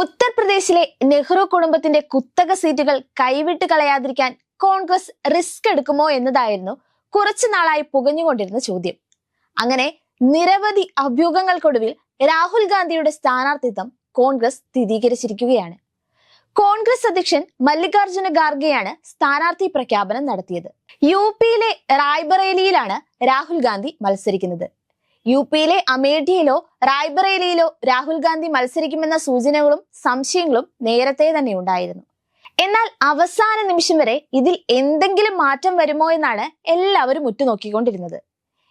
ഉത്തർപ്രദേശിലെ നെഹ്റു കുടുംബത്തിന്റെ കുത്തക സീറ്റുകൾ കൈവിട്ട് കളയാതിരിക്കാൻ കോൺഗ്രസ് റിസ്ക് എടുക്കുമോ എന്നതായിരുന്നു കുറച്ചു നാളായി പുകഞ്ഞുകൊണ്ടിരുന്ന ചോദ്യം. അങ്ങനെ നിരവധി അഭ്യൂഹങ്ങൾക്കൊടുവിൽ രാഹുൽ ഗാന്ധിയുടെ സ്ഥാനാർത്ഥിത്വം കോൺഗ്രസ് സ്ഥിരീകരിച്ചിരിക്കുകയാണ്. കോൺഗ്രസ് അധ്യക്ഷൻ മല്ലികാർജുന ഖാർഗെയാണ് സ്ഥാനാർത്ഥി പ്രഖ്യാപനം നടത്തിയത്. യു പിയിലെ റായ്ബറേലിയിലാണ് രാഹുൽ ഗാന്ധി മത്സരിക്കുന്നത്. യു പിയിലെ അമേഠിയിലോ റായ്ബറേലിയിലോ രാഹുൽ ഗാന്ധി മത്സരിക്കുമെന്ന സൂചനകളും സംശയങ്ങളും നേരത്തെ തന്നെ ഉണ്ടായിരുന്നു. എന്നാൽ അവസാന നിമിഷം വരെ ഇതിൽ എന്തെങ്കിലും മാറ്റം വരുമോ എന്നാണ് എല്ലാവരും ഉറ്റുനോക്കിക്കൊണ്ടിരുന്നത്.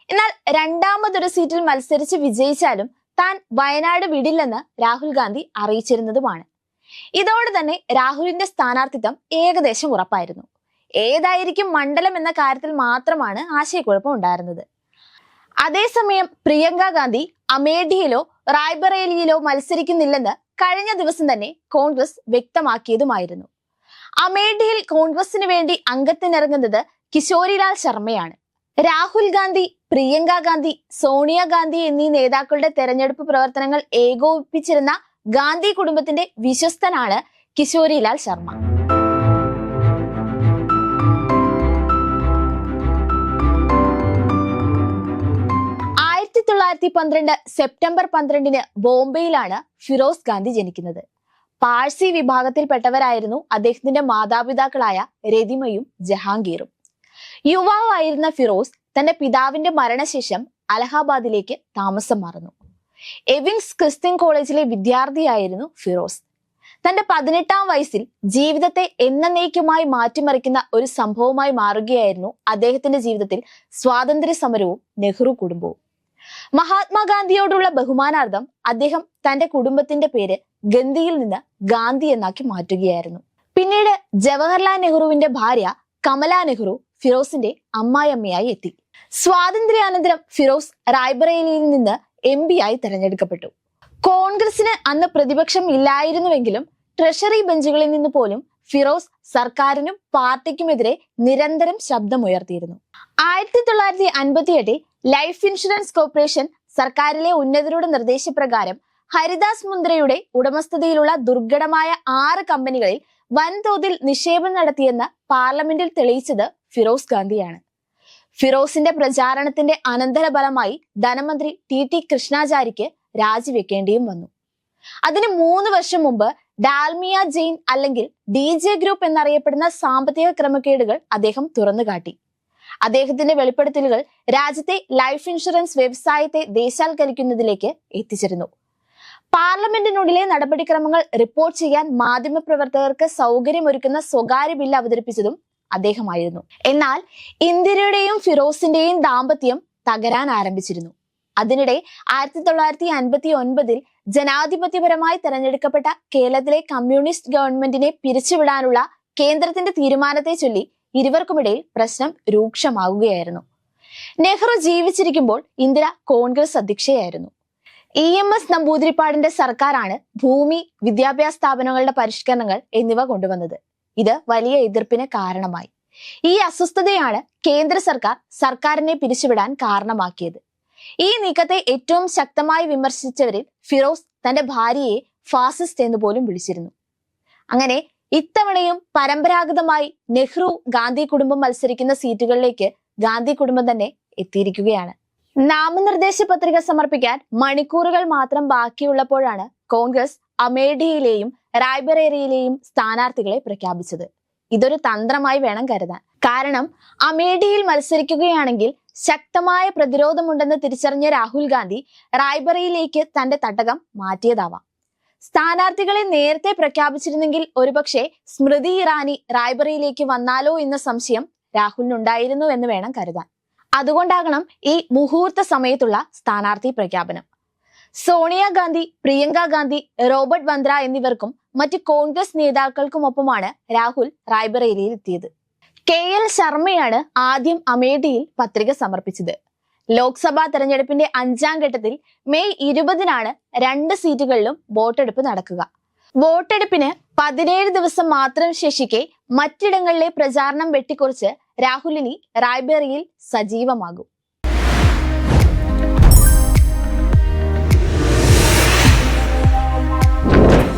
എന്നാൽ രണ്ടാമതൊരു സീറ്റിൽ മത്സരിച്ച് വിജയിച്ചാലും താൻ വയനാട് വിടില്ലെന്ന് രാഹുൽ ഗാന്ധി അറിയിച്ചിരുന്നതുമാണ്. ഇതോടെ തന്നെ രാഹുലിന്റെ സ്ഥാനാർത്ഥിത്വം ഏകദേശം ഉറപ്പായിരുന്നു. ഏതായിരിക്കും മണ്ഡലം എന്ന കാര്യത്തിൽ മാത്രമാണ് ആശയക്കുഴപ്പം ഉണ്ടായിരുന്നത്. അതേസമയം പ്രിയങ്ക ഗാന്ധി അമേഠിയിലോ റായ്ബറേലിയിലോ മത്സരിക്കുന്നില്ലെന്ന് കഴിഞ്ഞ ദിവസം തന്നെ കോൺഗ്രസ് വ്യക്തമാക്കിയതുമായിരുന്നു. അമേഠിയിൽ കോൺഗ്രസിന് വേണ്ടി അംഗത്തിനിറങ്ങുന്നത് കിശോരിലാൽ ശർമ്മയാണ്. രാഹുൽ ഗാന്ധി പ്രിയങ്ക ഗാന്ധി സോണിയാഗാന്ധി എന്നീ നേതാക്കളുടെ തെരഞ്ഞെടുപ്പ് പ്രവർത്തനങ്ങൾ ഏകോപിപ്പിച്ചിരുന്ന ഗാന്ധി കുടുംബത്തിന്റെ വിശ്വസ്തനാണ് കിശോരിലാൽ ശർമ്മ. തൊള്ളായിരത്തി പന്ത്രണ്ട് സെപ്റ്റംബർ പന്ത്രണ്ടിന് ബോംബെയിലാണ് ഫിറോസ് ഗാന്ധി ജനിക്കുന്നത്. പാഴ്സി വിഭാഗത്തിൽപ്പെട്ടവരായിരുന്നു അദ്ദേഹത്തിന്റെ മാതാപിതാക്കളായ രതിമയും ജഹാംഗീറും. യുവാവായിരുന്ന ഫിറോസ് തന്റെ പിതാവിന്റെ മരണശേഷം അലഹാബാദിലേക്ക് താമസം മാറുന്നു. എവിങ്സ് ക്രിസ്ത്യൻ കോളേജിലെ വിദ്യാർത്ഥിയായിരുന്നു ഫിറോസ്. തന്റെ പതിനെട്ടാം വയസ്സിൽ ജീവിതത്തെ എന്നേക്കുമായി മാറ്റിമറിക്കുന്ന ഒരു സംഭവമായി മാറുകയായിരുന്നു അദ്ദേഹത്തിന്റെ ജീവിതത്തിൽ സ്വാതന്ത്ര്യ സമരവും നെഹ്റു കുടുംബവും. മഹാത്മാഗാന്ധിയോടുള്ള ബഹുമാനാർത്ഥം അദ്ദേഹം തന്റെ കുടുംബത്തിന്റെ പേര് ഗന്ധിയിൽ നിന്ന് ഗാന്ധി എന്നാക്കി മാറ്റുകയായിരുന്നു. പിന്നീട് ജവഹർലാൽ നെഹ്റുവിന്റെ ഭാര്യ കമല നെഹ്റു ഫിറോസിന്റെ അമ്മായിയമ്മയായി എത്തി. സ്വാതന്ത്ര്യാനന്തരം ഫിറോസ് റായ്ബറേലിയിൽ നിന്ന് എം പി ആയി തെരഞ്ഞെടുക്കപ്പെട്ടു. കോൺഗ്രസിന് അന്ന് പ്രതിപക്ഷം ഇല്ലായിരുന്നുവെങ്കിലും ട്രഷറി ബെഞ്ചുകളിൽ നിന്ന് പോലും ഫിറോസ് സർക്കാരിനും പാർട്ടിക്കുമെതിരെ നിരന്തരം ശബ്ദമുയർത്തിയിരുന്നു. ആയിരത്തി തൊള്ളായിരത്തി അൻപത്തി എട്ടിൽ ലൈഫ് ഇൻഷുറൻസ് കോർപ്പറേഷൻ സർക്കാരിലെ ഉന്നതരുടെ നിർദ്ദേശപ്രകാരം ഹരിദാസ് മുന്ദ്രയുടെ ഉടമസ്ഥതയിലുള്ള ദുർഘടമായ ആറ് കമ്പനികളിൽ വൻതോതിൽ നിക്ഷേപം നടത്തിയെന്ന് പാർലമെന്റിൽ തെളിയിച്ചത് ഫിറോസ് ഗാന്ധിയാണ്. ഫിറോസിന്റെ പ്രചാരണത്തിന്റെ അനന്തരഫലമായി ധനമന്ത്രി ടി ടി കൃഷ്ണാചാരിക്ക് രാജിവെക്കേണ്ടിയും വന്നു. അതിന് മൂന്ന് വർഷം മുമ്പ് ഡാൽമിയ ജെയിൻ അല്ലെങ്കിൽ ഡി ജെ ഗ്രൂപ്പ് എന്നറിയപ്പെടുന്ന സാമ്പത്തിക ക്രമക്കേടുകൾ അദ്ദേഹം തുറന്നു കാട്ടി അദ്ദേഹത്തിന്റെ വെളിപ്പെടുത്തലുകൾ രാജ്യത്തെ ലൈഫ് ഇൻഷുറൻസ് വ്യവസായത്തെ ദേശാൽക്കരിക്കുന്നതിലേക്ക് എത്തിച്ചിരുന്നു. പാർലമെന്റിനുള്ളിലെ നടപടിക്രമങ്ങൾ റിപ്പോർട്ട് ചെയ്യാൻ മാധ്യമപ്രവർത്തകർക്ക് സൗകര്യമൊരുക്കുന്ന സ്വകാര്യ ബില്ല് അവതരിപ്പിച്ചതും അദ്ദേഹമായിരുന്നു. എന്നാൽ ഇന്ദിരയുടെയും ഫിറോസിന്റെയും ദാമ്പത്യം തകരാൻ ആരംഭിച്ചിരുന്നു. അതിനിടെ ആയിരത്തി തൊള്ളായിരത്തി അൻപത്തി ഒൻപതിൽ ജനാധിപത്യപരമായി തെരഞ്ഞെടുക്കപ്പെട്ട കേരളത്തിലെ കമ്മ്യൂണിസ്റ്റ് ഗവൺമെന്റിനെ പിരിച്ചുവിടാനുള്ള കേന്ദ്രത്തിന്റെ തീരുമാനത്തെ ചൊല്ലി ഇരുവർക്കുമിടയിൽ പ്രശ്നം രൂക്ഷമാകുകയായിരുന്നു നെഹ്റു ജീവിച്ചിരിക്കുമ്പോൾ ഇന്ദിര കോൺഗ്രസ് അധ്യക്ഷയായിരുന്നു. ഇ എം എസ് നമ്പൂതിരിപ്പാടിന്റെ സർക്കാരാണ് ഭൂമി വിദ്യാഭ്യാസ സ്ഥാപനങ്ങളുടെ പരിഷ്കരണങ്ങൾ എന്നിവ കൊണ്ടുവന്നത്. ഇത് വലിയ എതിർപ്പിന് കാരണമായി. ഈ അസ്വസ്ഥതയാണ് കേന്ദ്ര സർക്കാർ സർക്കാരിനെ പിരിച്ചുവിടാൻ കാരണമാക്കിയത്. ഈ നീക്കത്തെ ഏറ്റവും ശക്തമായി വിമർശിച്ചവരിൽ ഫിറോസ് തന്റെ ഭാര്യയെ ഫാസിസ്റ്റ് എന്ന് പോലും വിളിച്ചിരുന്നു. അങ്ങനെ ഇത്തവണയും പരമ്പരാഗതമായി നെഹ്റു ഗാന്ധി കുടുംബം മത്സരിക്കുന്ന സീറ്റുകളിലേക്ക് ഗാന്ധി കുടുംബം തന്നെ എത്തിയിരിക്കുകയാണ്. നാമനിർദ്ദേശ പത്രിക സമർപ്പിക്കാൻ മണിക്കൂറുകൾ മാത്രം ബാക്കിയുള്ളപ്പോഴാണ് കോൺഗ്രസ് അമേഠിയിലെയും റായ്ബറേലിയിലെയും സ്ഥാനാർത്ഥികളെ പ്രഖ്യാപിച്ചത്. ഇതൊരു തന്ത്രമായി വേണം കരുതാൻ. കാരണം അമേഠിയിൽ മത്സരിക്കുകയാണെങ്കിൽ ശക്തമായ പ്രതിരോധമുണ്ടെന്ന് തിരിച്ചറിഞ്ഞ രാഹുൽ ഗാന്ധി റായ്ബറയിലേക്ക് തന്റെ തട്ടകം മാറ്റിയതാവാം. സ്ഥാനാർത്ഥികളെ നേരത്തെ പ്രഖ്യാപിച്ചിരുന്നെങ്കിൽ ഒരുപക്ഷെ സ്മൃതി ഇറാനി റായ്ബറയിലേക്ക് വന്നാലോ എന്ന സംശയം രാഹുലിനുണ്ടായിരുന്നു എന്ന് വേണം കരുതാൻ. അതുകൊണ്ടാകണം ഈ മുഹൂർത്ത സമയത്തുള്ള സ്ഥാനാർത്ഥി പ്രഖ്യാപനം. സോണിയാഗാന്ധി പ്രിയങ്ക ഗാന്ധി റോബർട്ട് വന്ദ്ര എന്നിവർക്കും മറ്റ് കോൺഗ്രസ് നേതാക്കൾക്കുമൊപ്പമാണ് രാഹുൽ റായ്ബറേലിയിൽ എത്തിയത് കെ എൽ ശർമ്മയാണ് ആദ്യം അമേഠിയിൽ പത്രിക സമർപ്പിച്ചത്. ലോക്സഭാ തെരഞ്ഞെടുപ്പിന്റെ അഞ്ചാം ഘട്ടത്തിൽ മെയ് ഇരുപതിനാണ് രണ്ട് സീറ്റുകളിലും വോട്ടെടുപ്പ് നടക്കുക. വോട്ടെടുപ്പിന് പതിനേഴ് ദിവസം മാത്രം ശേഷിക്കെ മറ്റിടങ്ങളിലെ പ്രചാരണം വെട്ടിക്കുറിച്ച് രാഹുലിനി റായ്ബേറിയിൽ സജീവമാകും.